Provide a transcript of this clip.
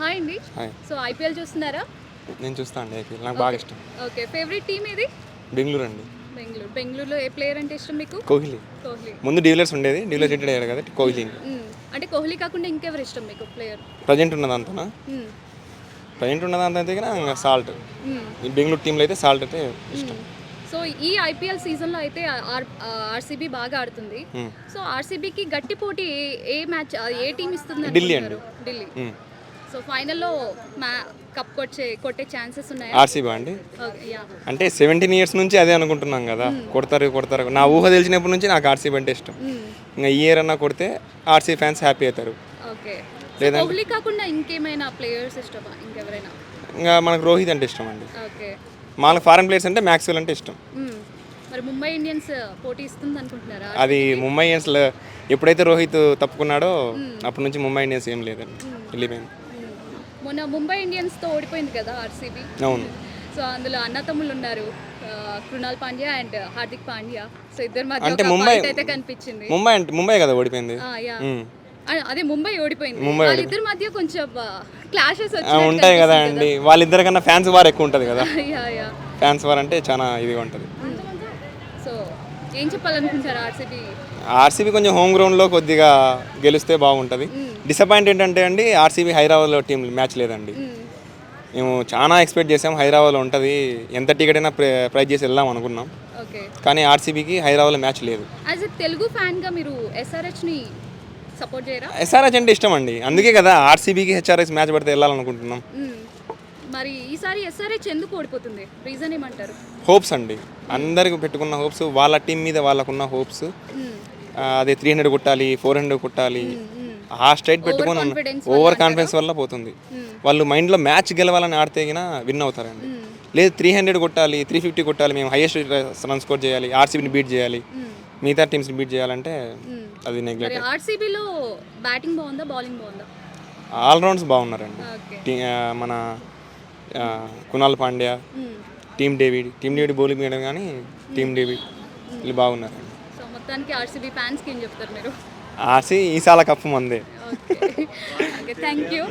Hi అండి. Hi. So IPL చూస్తున్నారా? నేను చూస్తా అండి ఐపీఎల్. నాకు బాగా ఇష్టం. ఓకే. ఫేవరెట్ టీమ్ ఇది బెంగళూరు అండి. బెంగళూరు. బెంగళూరులో ఏ ప్లేయర్ అంటే ఇష్టం మీకు? కోహ్లీ. కోహ్లీ. ముందు డీలర్స్ ఉండేది. డీలర్స్ రిటైర్ అయ్యారు కదా కోహ్లీ. మ్మ్. అంటే కోహ్లీ కాకుండా ఇంకెవరు ఇష్టం మీకు ప్లేయర్ ప్రజెంట్ ఉన్నదంతా ప్రజెంట్ ఉన్నదంతా అయితే ఇంకా సాల్ట్ ఈ బెంగళూరు టీంలో అయితే సాల్ట్ అయితే ఇష్టం. సో ఈ ఐపీఎల్ సీజన్లో అయితే ఆర్ ఆర్సీబీ బాగా ఆడుతుంది. సో ఆర్సీబీకి గట్టి పోటీ ఏ- మ్యాచ్ ఏ టీం ఇస్తుంది ఢిల్లీ అండి. ఢిల్లీ. సో ఫైనల్లో మ్యా కప్ కొట్టే కొట్టే ఛాన్సెస్ ఉన్నాయా? ఆర్సీబీ అండి. అంటే సెవెంటీన్ ఇయర్స్ నుంచి అదే అనుకుంటున్నాం కదా. కొడతారు కొడతారు. నా ఊహ తెలిసినప్పటి నుంచి నాకు ఆర్సీబీ అంటే ఇష్టం. ఇంకా ఈ ఇయర్ అన్నా కొడితే ఆర్సీ ఫ్యాన్స్ హ్యాపీ అవుతారు. కోహ్లీ కాకుండా ఇంకేమైనా ప్లేయర్స్ ఇష్టమా? ఇంకెవరైనా? ఇంకా మనకు రోహిత్ అంటే ఇష్టం అండి. ఓకే. మాకు ఫారెన్ ప్లేయర్స్ అంటే మ్యాక్స్వెల్ అంటే ఇష్టం. మరి ముంబై ఇండియన్స్ పోటీ ఇస్తుంది అనుకుంటున్నారా అది ముంబై ఇండియన్స్లో ఎప్పుడైతే రోహిత్ తప్పుకున్నాడో అప్పటి నుంచి ముంబై ఇండియన్స్ ఏం లేదండి. వెళ్ళిపోయింది. మొన్న ముంబై ఇండియన్స్తో ఓడిపోయింది కదా ఆర్సీబీ. అవును. సో అందులో అన్నతమ్ములు ఉన్నారు కృణాల్ పాండ్యా అండ్ హార్దిక్ పాండ్యా. సో ఇద్దరి మధ్య అంటే ముంబై- అయితే కనిపించింది. ముంబై అంటే ముంబై కదా ఓడిపోయింది? అదే ముంబై ఓడిపోయింది. ముంబై వాళ్ళిద్దరి మధ్య కొంచెం క్లాషెస్ ఉంటాయి కదా అండి. వాళ్ళిద్దరి కన్నా ఫ్యాన్స్ వార్ ఎక్కువ ఉంటుంది కదా. Yeah yeah. ఫ్యాన్స్ వార్ అంటే చాలా ఇదిగా ఉంటుంది. ఏం చెప్పాలనుకుంటారు ఆర్సీబీ? ఆర్సీబీ కొంచెం హోమ్ గ్రౌండ్లో కొద్దిగా గెలిస్తే బాగుంటుంది. డిసప్పాయింట్ ఏంటంటే అండి ఆర్సీబీ హైదరాబాద్లో టీం మ్యాచ్ లేదండి. మేము. చాలా ఎక్స్పెక్ట్ చేసాం హైదరాబాద్లో ఉంటుంది. ఎంత టికెట్ అయినా ప్ర ప్రైజ్ చేసి వెళ్దాం అనుకున్నాం. కానీ ఆర్సీబీకి హైదరాబాద్లో మ్యాచ్ లేదు. యాజ్ ఎ తెలుగు ఫ్యాన్గా మీరు ఎస్ఆర్హెచ్ని సపోర్ట్ చేయరా? ఎస్ఆర్హెచ్ అంటే ఇష్టం అండి. అందుకే కదా ఆర్సీబీకి హెచ్ఆర్ఎస్ మ్యాచ్ పడితే వెళ్ళాలనుకుంటున్నాం. మరి ఈసారి ఎస్ఆర్హెచ్ ఎందుకు ఓడిపోతుంది? రీజన్ ఏమంటారు? హోప్స్ అండి. అందరికి పెట్టుకున్న హోప్స్ వాళ్ళ టీం మీద వాళ్ళకున్న హోప్స్ మ్మ్. అదే త్రీ హండ్రెడ్ కొట్టాలి ఫోర్ హండ్రెడ్ కొట్టాలి. మ్మ్. ఆ స్ట్రైట్ పెట్టుకొని ఓవర్ కాన్ఫిడెన్స్ వల్ల పోతుంది. వాళ్ళు మైండ్లో మ్యాచ్ గెలవాలని ఆడితే విన్ అవుతారండి. లేదు త్రీ హండ్రెడ్ కొట్టాలి త్రీ ఫిఫ్టీ కొట్టాలి మేము హైయెస్ట్ రన్ స్కోర్ చేయాలి ఆర్సీబీని బీట్ చేయాలి. మిగతా టీమ్స్ని బీట్ చేయాలంటే అది నెగ్లెక్ట్ ఆర్సీబీలో బ్యాటింగ్ బాగుందా బౌలింగ్ బాగుందా? ఆల్రౌండ్స్ బాగున్నారండి. మన Kunal Pandya. Tim David Tim David bowling వేయడం కానీ టీమ్ డేవిడ్ వీళ్ళు బాగున్నారండి సో మొత్తానికి ఆర్సీబీ ఫ్యాన్స్కి ఏం చెప్తారు మీరు? ఆర్సీ ఈసాల కప్పు మందే. Thank you